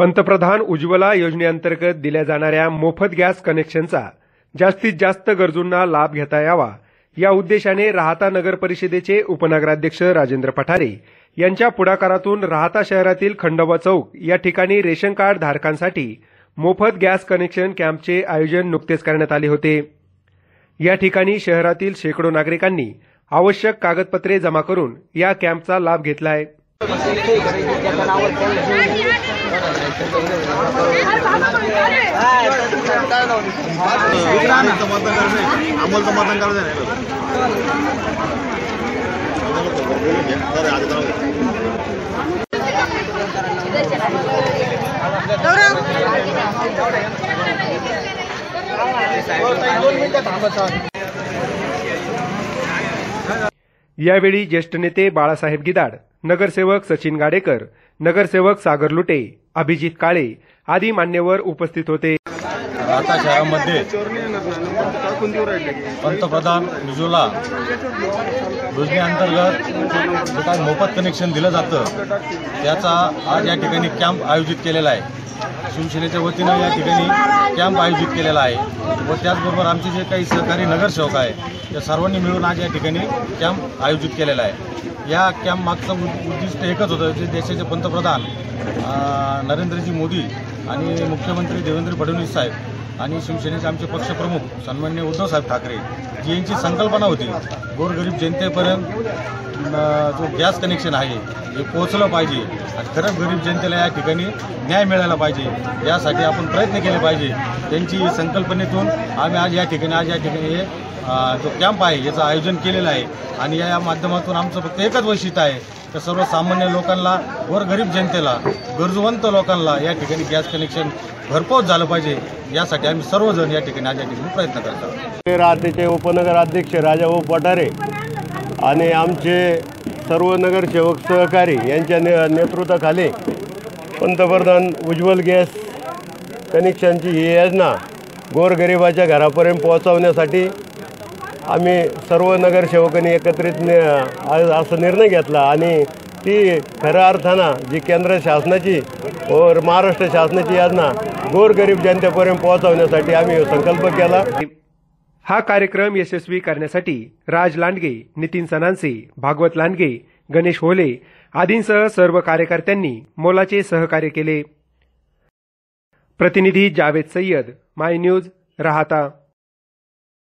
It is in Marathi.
पंतप्रधान उज्ज्वला योजनेअंतर्गत दिल्या जाणाऱ्या मोफत गॅस कनेक्शनचा जास्तीत जास्त गरजूंना लाभ घेता यावा या उद्देशाने राहता नगर परिषदेचे उपनगराध्यक्ष राजेंद्र पठारे यांच्या पुढाकारातून राहता शहरातील खंडोबा चौक या ठिकाणी रेशन कार्ड धारकांसाठी मोफत गॅस कनेक्शन कॅम्पचे आयोजन नुकतेच करण्यात आले होते. या ठिकाणी शहरातील शेकडो नागरिकांनी आवश्यक कागदपत्रे जमा करून या कॅम्पचा लाभ घेतला आहे करायचं नाही यावेळी ज्येष्ठ नेते बाळासाहेब गिदाड नगरसेवक सचिन गाडेकर नगरसेवक सागर लुटे अभिजित काळे आदी मान्यवर उपस्थित होते. आता शहरामध्ये पंतप्रधान उज्ज्वला योजनेअंतर्गत जे काही मोफत कनेक्शन दिलं जातं त्याचा आज या ठिकाणी कॅम्प आयोजित केलेला आहे. शिवसेनेच्या वतीनं या ठिकाणी कॅम्प आयोजित केलेला आहे व त्याचबरोबर आमचे जे काही सहकारी नगरसेवक आहे त्या सर्वांनी मिळून आज या ठिकाणी कॅम्प आयोजित केलेला आहे. या कॅम्प मागचं उद्दिष्ट एकच होतं जे देशाचे पंतप्रधान नरेंद्रजी मोदी आणि मुख्यमंत्री देवेंद्र फडणवीस साहेब आणि शिवसेनेचे आमचे पक्षप्रमुख सन्मान्य उद्धवसाहेब ठाकरे जी यांची संकल्पना होती गोरगरीब जनतेपर्यंत जो गॅस कनेक्शन आहे हे पोहोचलं पाहिजे आणि खरंच गरीब जनतेला या ठिकाणी न्याय मिळायला पाहिजे यासाठी आपण प्रयत्न केले पाहिजे त्यांची संकल्पनेतून आम्ही आज या ठिकाणी आज या ठिकाणी हे जो कॅम्प आहे याचं आयोजन केलेलं आहे. आणि या माध्यमातून आमचं फक्त एकच वैशिष्ट्य आहे तर सर्वसामान्य लोकांना वर गरीब जनतेला गरजवंत लोकांना या ठिकाणी गॅस कनेक्शन घरपोच झालं पाहिजे. यासाठी आम्ही सर्वजण या ठिकाणी आज या ठिकाणी प्रयत्न करतो राहतेचे उपनगर अध्यक्ष राजाभाऊ पठारे आणि आमचे सर्व नगरसेवक सहकारी यांच्या ने नेतृत्वाखाली पंतप्रधान उज्ज्वल गॅस कनेक्शनची ही योजना गोरगरिबाच्या घरापर्यंत पोहोचवण्यासाठी आम्ही सर्व नगरसेवकांनी एकत्रित नि असा निर्णय घेतला आणि ती खऱ्या अर्थानं जी केंद्र शासनाची व महाराष्ट्र शासनाची योजना गोरगरीब जनतेपर्यंत पोहोचवण्यासाठी आम्ही संकल्प केला. हा कार्यक्रम यशस्वी करण्यासाठी राज लांडगे नितीन सनांसे भागवत लांडगे गणेश होले आदींसह सर्व कार्यकर्त्यांनी मोलाचे सहकार्य केले. प्रतिनिधी जावेद सय्यद माय न्यूज राहता.